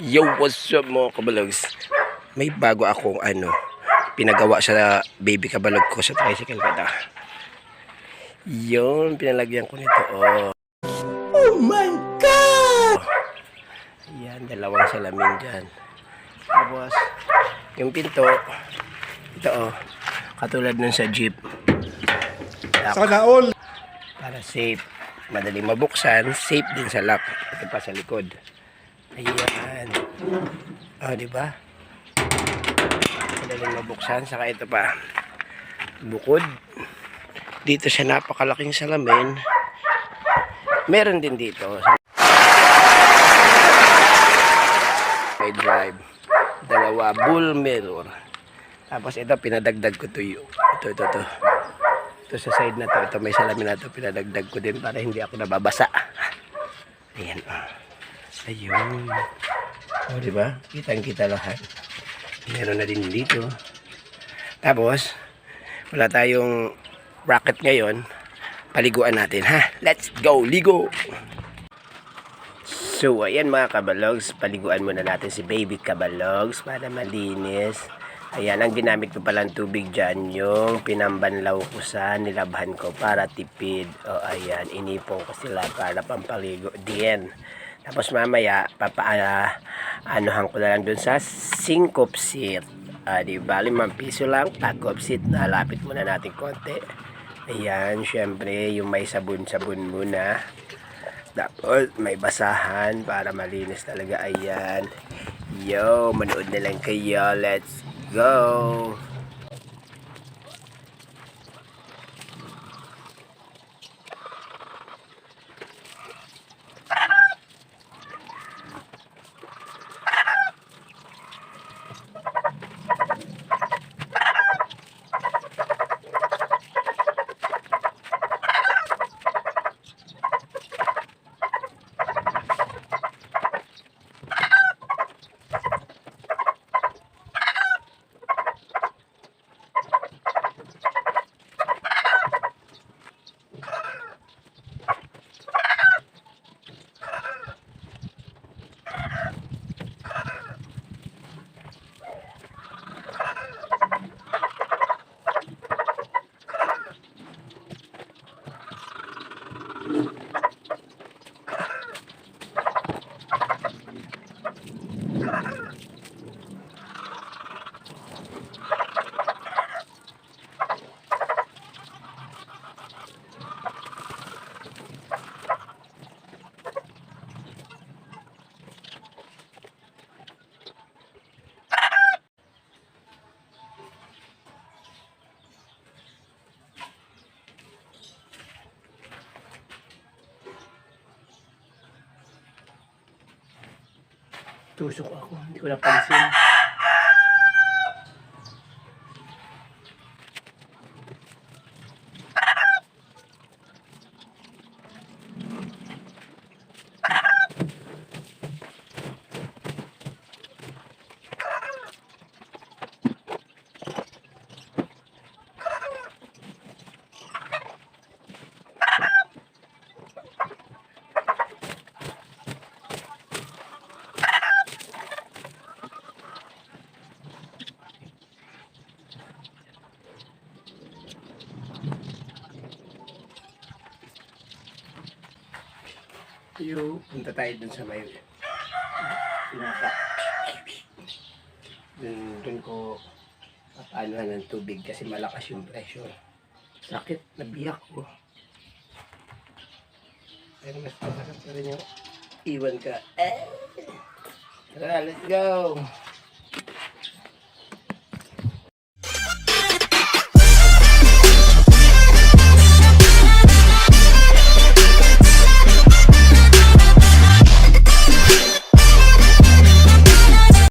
Yo, what's up mga kabalogs? May bago akong ano, pinagawa sa baby kabalog ko sa tricycle ko na. Yun, pinalagyan ko nito. Oh. oh my God! Yan, dalawang salamin dyan. Tapos, yung pinto, ito oh, katulad nun sa jeep. Lock, Sana all. para safe. Madali mabuksan, safe din sa lock. Ito pa sa likod. Ayan. Oh, di ba? Madaling mabuksan. Saka ito pa. Bukod. Dito sa napakalaking salamin. Meron din dito. May drive. Dalawa. Bull mirror. Tapos ito, pinadagdag ko to yung. Ito, ito, ito. Ito sa side na to. Ito may salamin na to. Pinadagdag ko din para hindi ako nababasa. Ayan. Oh. Ayun. O, di ba? Kitang-kita lahat. Meron na din dito. Tapos, wala tayong bracket ngayon. Paliguan natin, ha? Let's go! Ligo! So, ayan mga kabalogs. Paliguan muna natin si baby kabalogs para malinis. Ayan, ang ginamit ko palang tubig dyan, yung pinambanlaw ko sa nilabhan ko para tipid. O, ayan, inipon ko sila para pampaligo din. Tapos mamaya, papa, ah, anuhan ko na lang dun sa singkop seat. Ah, di ba, limang piso lang, pag-op seat, nalapit muna natin konti. Ayan, syempre, yung may sabon-sabon muna. Tapos, may basahan para malinis talaga. Ayan. Yo, manood na lang kayo. Let's go! Tusok ako. Hindi ko napansin. Yo, punta tayo dun sa may pinaka. Dun, dun ko papaanohan ng tubig kasi malakas yung pressure. Sakit, nabiyak ko. Pero mas masakit pa rin yung iwan ka. Eh! Tara, let's go!